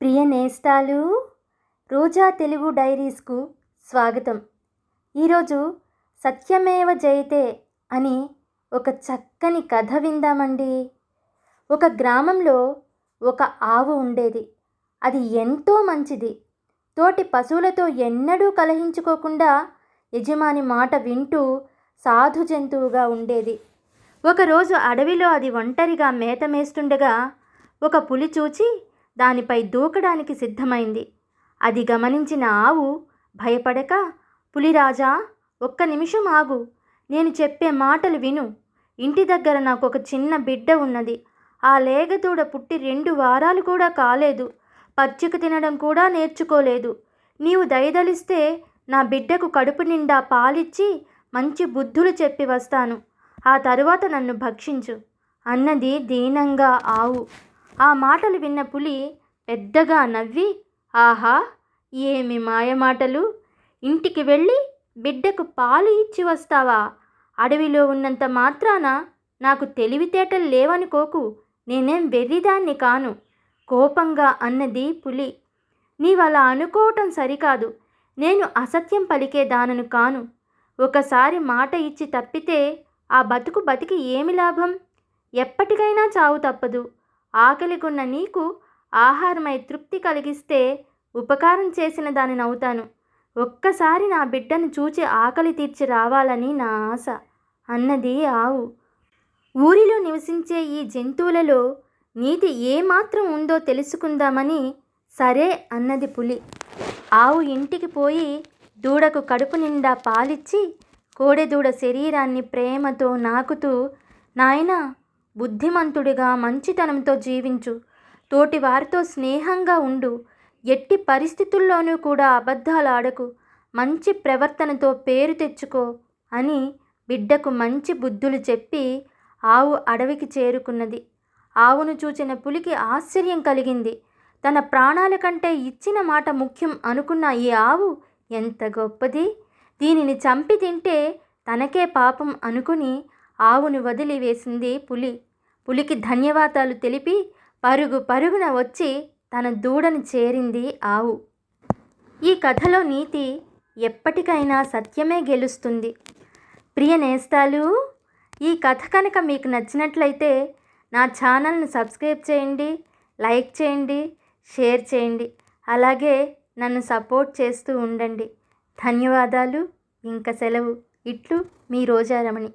ప్రియ నేస్తాలు! రోజా తెలుగు డైరీస్కు స్వాగతం. ఈరోజు సత్యమేవ జయతే అని ఒక చక్కని కథ విందామండి. ఒక గ్రామంలో ఒక ఆవు ఉండేది. అది ఎంతో మంచిది. తోటి పశువులతో ఎన్నడూ కలహించుకోకుండా యజమాని మాట వింటూ సాధు జంతువుగా ఉండేది. ఒకరోజు అడవిలో అది ఒంటరిగా మేత మేస్తుండగా ఒక పులి చూచి దానిపై దూకడానికి సిద్ధమైంది. అది గమనించిన ఆవు భయపడక పులిరాజా ఒక్క నిమిషం ఆగు. నేను చెప్పే మాటలు విను. ఇంటి దగ్గర నాకు ఒక చిన్న బిడ్డ ఉన్నది. ఆ లేగదూడ పుట్టి రెండు వారాలు కూడా కాలేదు. పచ్చిక తినడం కూడా నేర్చుకోలేదు. నీవు దయదలిస్తే నా బిడ్డకు కడుపు నిండా పాలిచ్చి మంచి బుద్ధులు చెప్పి వస్తాను. ఆ తరువాత నన్ను భక్షించు అన్నది దీనంగా ఆవు. ఆ మాటలు విన్న పులి పెద్దగా నవ్వి ఆహా ఏమి మాయమాటలు? ఇంటికి వెళ్ళి బిడ్డకు పాలు ఇచ్చి వస్తావా? అడవిలో ఉన్నంత మాత్రాన నాకు తెలివితేటలు లేవనుకోకు. నేనేం వెర్రిదాన్ని కాను. కోపంగా అన్నది పులి. నీవలా అనుకోవటం సరికాదు. నేను అసత్యం పలికేదానను కాను. ఒకసారి మాట ఇచ్చి తప్పితే ఆ బతుకు బతికి ఏమి లాభం? ఎప్పటికైనా చావు తప్పదు. ఆకలికున్న నీకు ఆహారమై తృప్తి కలిగిస్తే ఉపకారం చేసిన దానిని అవుతాను ఒక్కసారి నా బిడ్డను చూచి ఆకలి తీర్చి రావాలని నా ఆశ. అన్నది ఆవు. ఊరిలో నివసించే ఈ జంతువులలో నీతి ఏమాత్రం ఉందో తెలుసుకుందామని సరే అన్నది పులి. ఆవు ఇంటికి పోయి దూడకు కడుపు నిండా పాలిచ్చి కోడెదూడ శరీరాన్ని ప్రేమతో నాకుతూ నాయనా బుద్ధిమంతుడిగా మంచితనంతో జీవించు. తోటి వారితో స్నేహంగా ఉండు. ఎట్టి పరిస్థితుల్లోనూ కూడా అబద్ధాలు ఆడకు. మంచి ప్రవర్తనతో పేరు తెచ్చుకో అని బిడ్డకు మంచి బుద్ధులు చెప్పి ఆవు అడవికి చేరుకున్నది. ఆవును చూచిన పులికి ఆశ్చర్యం కలిగింది. తన ప్రాణాల కంటే ఇచ్చిన మాట ముఖ్యం అనుకున్న ఈ ఆవు ఎంత గొప్పది? దీనిని చంపి తింటే తనకే పాపం అనుకుని ఆవును వదిలివేసింది పులి. పులికి ధన్యవాదాలు తెలిపి పరుగు పరుగున వచ్చి తన దూడను చేరింది ఆవు. ఈ కథలో నీతి ఎప్పటికైనా సత్యమే గెలుస్తుంది. ప్రియ నేస్తాలు ఈ కథ కనుక మీకు నచ్చినట్లయితే నా ఛానల్ను సబ్స్క్రైబ్ చేయండి లైక్ చేయండి షేర్ చేయండి అలాగే నన్ను సపోర్ట్ చేస్తూ ఉండండి. ధన్యవాదాలు ఇంకా సెలవు. ఇట్లు మీ రోజారమణి